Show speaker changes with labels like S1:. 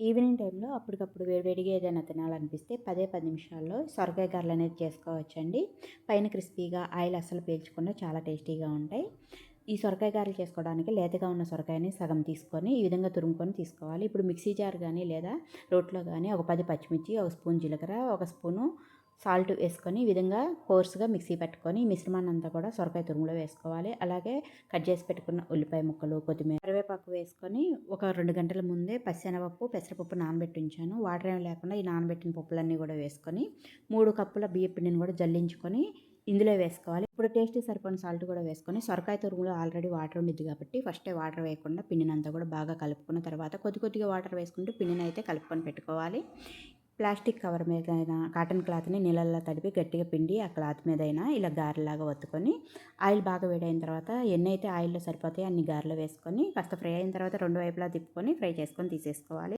S1: Evening టైంలో అప్పటికప్పుడు వేడివేడిగా ఏదైనా తినాలనిపిస్తే పదే పది నిమిషాల్లో సొరకాయ గారెలు అనేది చేసుకోవచ్చండి. పైన క్రిస్పీగా ఆయిల్ అస్సలు పీల్చకుండా చాలా టేస్టీగా ఉంటాయి. ఈ సొరకాయ గారెలు చేసుకోవడానికి లేతగా ఉన్న సొరకాయని సగం తీసుకొని ఈ విధంగా తురుముకొని తీసుకోవాలి. ఇప్పుడు మిక్సీ జార్ కానీ లేదా రోట్లో కానీ ఒక పది పచ్చిమిర్చి ఒక స్పూన్ జీలకర్ర ఒక స్పూను సాల్ట్ వేసుకొని ఈ విధంగా కోర్సుగా మిక్సీ పెట్టుకొని మిశ్రమాన్ని అంతా కూడా సొరకాయ తురుములో వేసుకోవాలి. అలాగే కట్ చేసి పెట్టుకున్న ఉల్లిపాయ ముక్కలు కొత్తిమీర కరివేపాకు వేసుకొని ఒక రెండు గంటల ముందే పచ్చెనపప్పు పెసరపప్పు నానబెట్టి ఉంచాను. వాటర్ ఏమి లేకుండా ఈ నానబెట్టిన పప్పులన్నీ కూడా వేసుకొని మూడు కప్పుల బియ్య పిండిని కూడా జల్లించుకొని ఇందులో వేసుకోవాలి. ఇప్పుడు టేస్ట్ సరిపోయిన సాల్ట్ కూడా వేసుకొని సొరకాయ తురుగులో ఆల్రెడీ వాటర్ ఉండిద్ది కాబట్టి ఫస్టే వాటర్ వేయకుండా పిండినంతా కూడా బాగా కలుపుకున్న తర్వాత కొద్ది కొద్దిగా వాటర్ వేసుకుంటూ పిండిని అయితే కలుపుకొని పెట్టుకోవాలి. ప్లాస్టిక్ కవర్ మీద అయినా కాటన్ క్లాత్ని నీళ్ళల్లో తడిపి గట్టిగా పిండి ఆ క్లాత్ మీద అయినా ఇలా గారెలాగా ఒత్తుకొని ఆయిల్ బాగా వేడైన తర్వాత ఎన్ని అయితే ఆయిల్లో సరిపోతాయో అన్ని గారెలు వేసుకొని కాస్త ఫ్రై అయిన తర్వాత రెండు వైపులా తిప్పుకొని ఫ్రై చేసుకొని తీసేసుకోవాలి.